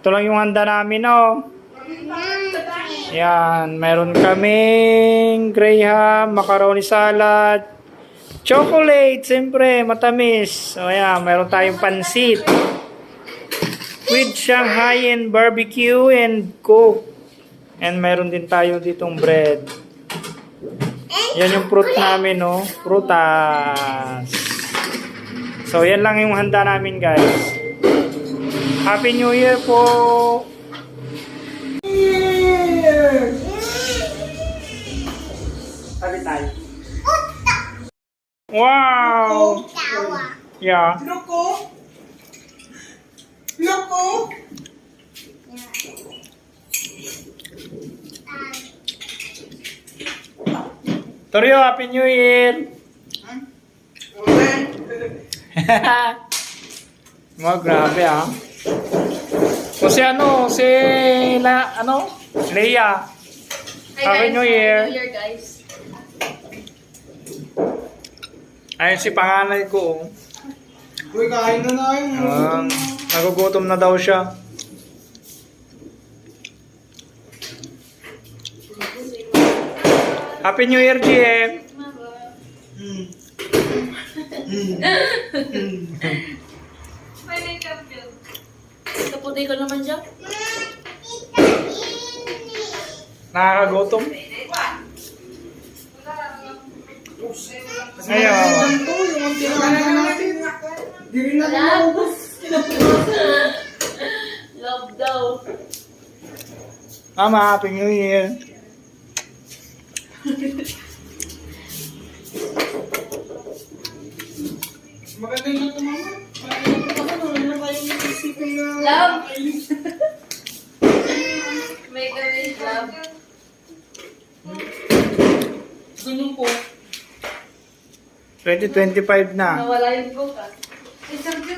Ito lang yung handa namin, oh. Yan, meron kaming graham, macaroni salad, chocolate, siyempre, matamis. O yan, meron tayong pansit. With Shanghai and barbecue and coke. And meron din tayo ditong bread. Yan yung fruit namin, no? Prutas. So, yan lang yung handa namin, guys. Happy New Year po! Sabi tayo. Wow! Yeah. Loko. Loko. Toryo, Happy New Year! Mga grabe ah. O si ano, si La, ano? Leia. Happy New Year. New Year, guys. Ayun si panganay ko. oh. Uy, kain na na yun. Um, nagugutom na daw siya. Happy New Year, GM! Hmm. Kaputi ko naman siya. Nakakagutom? Ayaw. To? Yung ang tinahanan natin. Di rin natin maubos. Love daw. Mama, Happy New Year! Maganda yung mama. Ano naman tayong isipin na... Love! May kami, love. Ganun po. 2025 na. Nawala yung book ah.